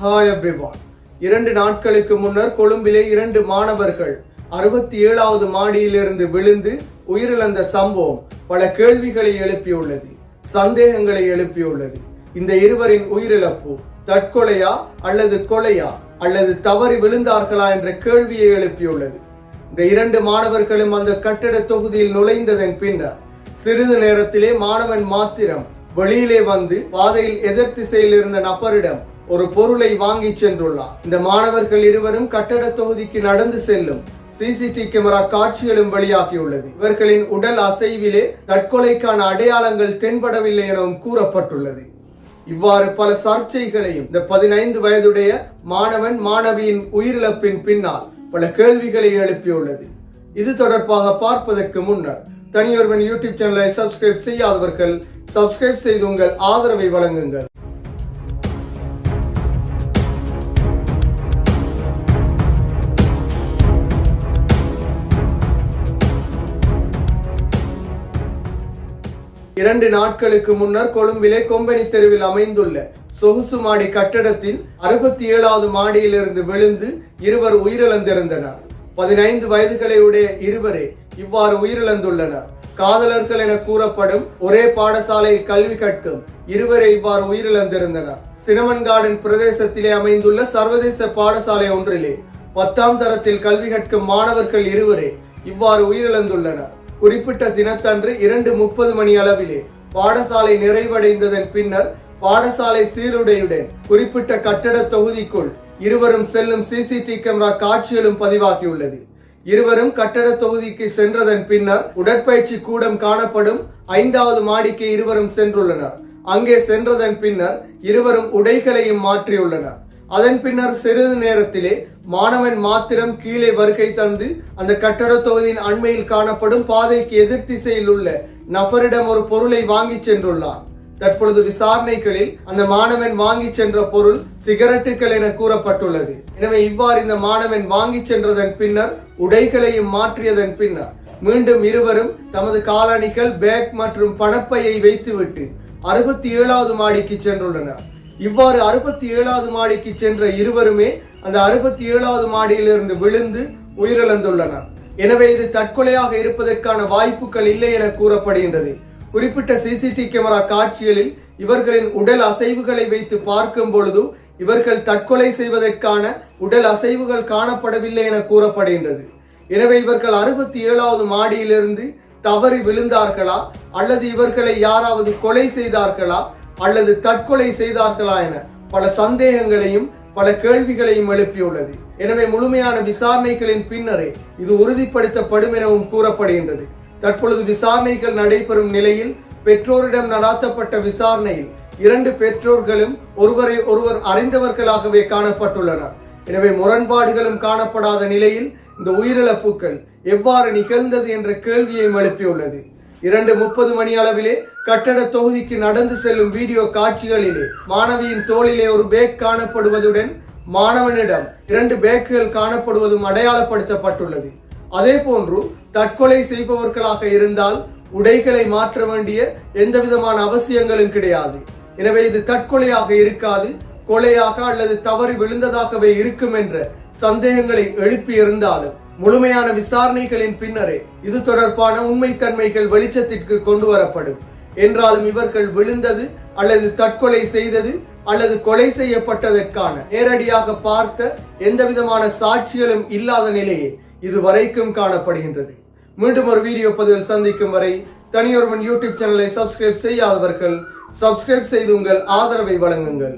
Hi everyone இரண்டு நாட்களுக்கு முன்னர் கொழும்பிலே இரண்டு மாணவர்கள் அறுபத்தி ஏழாவது மாடியிலிருந்து விழுந்து உயிரிழந்த சம்பவம் பல கேள்விகளை எழுப்பியுள்ளது சந்தேகங்களை எழுப்பியுள்ளது. இந்த இருவரின் உயிரிழப்பு தற்கொலையா அல்லது கொலையா அல்லது தவறி விழுந்தார்களா என்ற கேள்வியை எழுப்பியுள்ளது. இந்த இரண்டு மாணவர்களும் அந்த கட்டட தொகுதியில் நுழைந்ததன் பின்னர் சிறிது நேரத்திலே மாணவன் மாத்திரம் வெளியிலே வந்து பாதையில் எதிர் திசையில் இருந்த நபரிடம் ஒரு பொருளை வாங்கி சென்றுள்ளார். இந்த மாணவர்கள் இருவரும் கட்டட தொகுதிக்கு நடந்து செல்லும் சிசிடி கேமரா காட்சிகளும் வெளியாகியுள்ளது. இவர்களின் உடல் அசைவிலே தற்கொலைக்கான அடையாளங்கள் தென்படவில்லை எனவும் கூறப்பட்டுள்ளது. இவ்வாறு பல சர்ச்சைகளையும் இந்த பதினைந்து வயதுடைய மாணவன் மாணவியின் உயிரிழப்பின் பின்னால் பல கேள்விகளை எழுப்பியுள்ளது. இது தொடர்பாக பார்ப்பதற்கு முன்னர் தனியொருவன் யூடியூப் சேனலை சப்ஸ்கிரைப் செய்யாதவர்கள் சப்ஸ்கிரைப் செய்து உங்கள் ஆதரவை வழங்குங்கள். இரண்டு நாட்களுக்கு முன்னர் கொழும்பிலே கொம்பனி தெருவில் அமைந்துள்ள சொகுசு மாடி கட்டடத்தின் அறுபத்தி ஏழாவது மாடியிலிருந்து விழுந்து இருவர் உயிரிழந்திருந்தனர். பதினைந்து வயதுகளை உடைய இருவரே இவ்வாறு உயிரிழந்துள்ளனர். காதலர்கள் என கூறப்படும் ஒரே பாடசாலையில் கல்வி கற்கும் இருவரே இவ்வாறு உயிரிழந்திருந்தனர். சினமன் கார்டன் பிரதேசத்திலே அமைந்துள்ள சர்வதேச பாடசாலை ஒன்றிலே பத்தாம் தரத்தில் கல்வி கற்கும் மாணவர்கள் இருவரே இவ்வாறு உயிரிழந்துள்ளனர். குறிப்பிட்ட தினத்தன்று இரண்டு முப்பது மணி அளவிலே பாடசாலை நிறைவடைந்ததன் பின்னர் பாடசாலை சீருடையுடன் குறிப்பிட்ட கட்டட தொகுதிக்குள் இருவரும் செல்லும் சிசிடி கேமரா காட்சிகளும் பதிவாகியுள்ளது. இருவரும் கட்டட தொகுதிக்கு சென்றதன் பின்னர் உடற்பயிற்சி கூடம் காணப்படும் ஐந்தாவது மாடிக்கு இருவரும் சென்றுள்ளனர். அங்கே சென்றதன் பின்னர் இருவரும் உடைகளையும் மாற்றியுள்ளனர். அதன் பின்னர் சிறிது நேரத்திலே மாணவன் மாத்திரம் கீழே வருகை தந்து அந்த கட்டட தொகுதியின் அண்மையில் காணப்படும் பாதைக்கு எதிர் திசையில் உள்ள நபரிடம் ஒரு பொருளை வாங்கி சென்றுள்ளார் தற்பொழுது விசாரணைகளில் அந்த மாணவன் வாங்கி சென்ற பொருள் சிகரெட்டுகள் என கூறப்பட்டுள்ளது. எனவே இவ்வாறு இந்த மாணவன் வாங்கி சென்றதன் பின்னர் உடைகளையும் மாற்றியதன் பின்னர் மீண்டும் இருவரும் தமது காலணிகள் பேக் மற்றும் பணப்பையை வைத்துவிட்டு அறுபத்தி ஏழாவது மாடிக்கு சென்றுள்ளனர். இவ்வாறு அறுபத்தி ஏழாவது மாடிக்கு சென்ற இருவருமே அந்த அறுபத்தி ஏழாவது மாடியிலிருந்து விழுந்து உயிரிழந்துள்ளனர். எனவே இது தற்கொலையாக இருப்பதற்கான வாய்ப்புகள் இல்லை என கூறப்படுகின்றது. குறிப்பிட்ட சிசிடி கேமரா காட்சிகளில் இவர்களின் உடல் அசைவுகளை வைத்து பார்க்கும் பொழுது இவர்கள் தற்கொலை செய்வதற்கான உடல் அசைவுகள் காணப்படவில்லை என கூறப்படுகின்றது. எனவே இவர்கள் அறுபத்தி ஏழாவது மாடியிலிருந்து தவறி விழுந்தார்களா அல்லது இவர்களை யாராவது கொலை செய்தார்களா அல்லது தற்கொலை செய்தார்களா என பல சந்தேகங்களையும் பல கேள்விகளையும் எழுப்பியுள்ளது. எனவே முழுமையான விசாரணைகளின் பின்னரே இது உறுதிப்படுத்தப்படும் எனவும் கூறப்படுகின்றது. தற்பொழுது விசாரணைகள் நடைபெறும் நிலையில் பெற்றோரிடம் நடாத்தப்பட்ட விசாரணையில் இரண்டு பெற்றோர்களும் ஒருவரை ஒருவர் அறிந்தவர்களாகவே காணப்பட்டுள்ளனர். எனவே முரண்பாடுகளும் காணப்படாத நிலையில் இந்த உயிரிழப்புகள் எவ்வாறு நிகழ்ந்தது என்ற கேள்வியை எழுப்பியுள்ளது. இரண்டு முப்பது மணி அளவிலே கட்டட தொகுதிக்கு நடந்து செல்லும் வீடியோ காட்சிகளிலே மாணவியின் தோளிலே ஒரு பேக் காணப்படுவதுடன் மாணவனிடம் இரண்டு பேக்குகள் காணப்படுவதும் அடையாளப்படுத்தப்பட்டுள்ளது. அதே போன்று தற்கொலை செய்பவர்களாக இருந்தால் உடைகளை மாற்ற வேண்டிய எந்த விதமான அவசியங்களும் கிடையாது. எனவே இது தற்கொலையாக இருக்காது கொலையாக அல்லது தவறி விழுந்ததாகவே இருக்கும் என்ற சந்தேகங்களை எழுப்பி இருந்தாலும் முழுமையான விசாரணைகளின் பின்னரே இது தொடர்பான உண்மைத்தன்மைகள் வெளிச்சத்திற்கு கொண்டு வரப்படும் என்றாலும் இவர்கள் விழுந்தது அல்லது தற்கொலை செய்தது அல்லது கொலை செய்யப்பட்டதற்கான நேரடியாக பார்த்த எந்தவிதமான சாட்சிகளும் இல்லாத நிலையே இது வரைக்கும் காணப்படுகின்றது. மீண்டும் ஒரு வீடியோ பதிவில் சந்திக்கும் வரை தனியொருவன் யூடியூப் சேனலை சப்ஸ்கிரைப் செய்யாதவர்கள் சப்ஸ்கிரைப் செய்து உங்கள் ஆதரவை வழங்குங்கள்.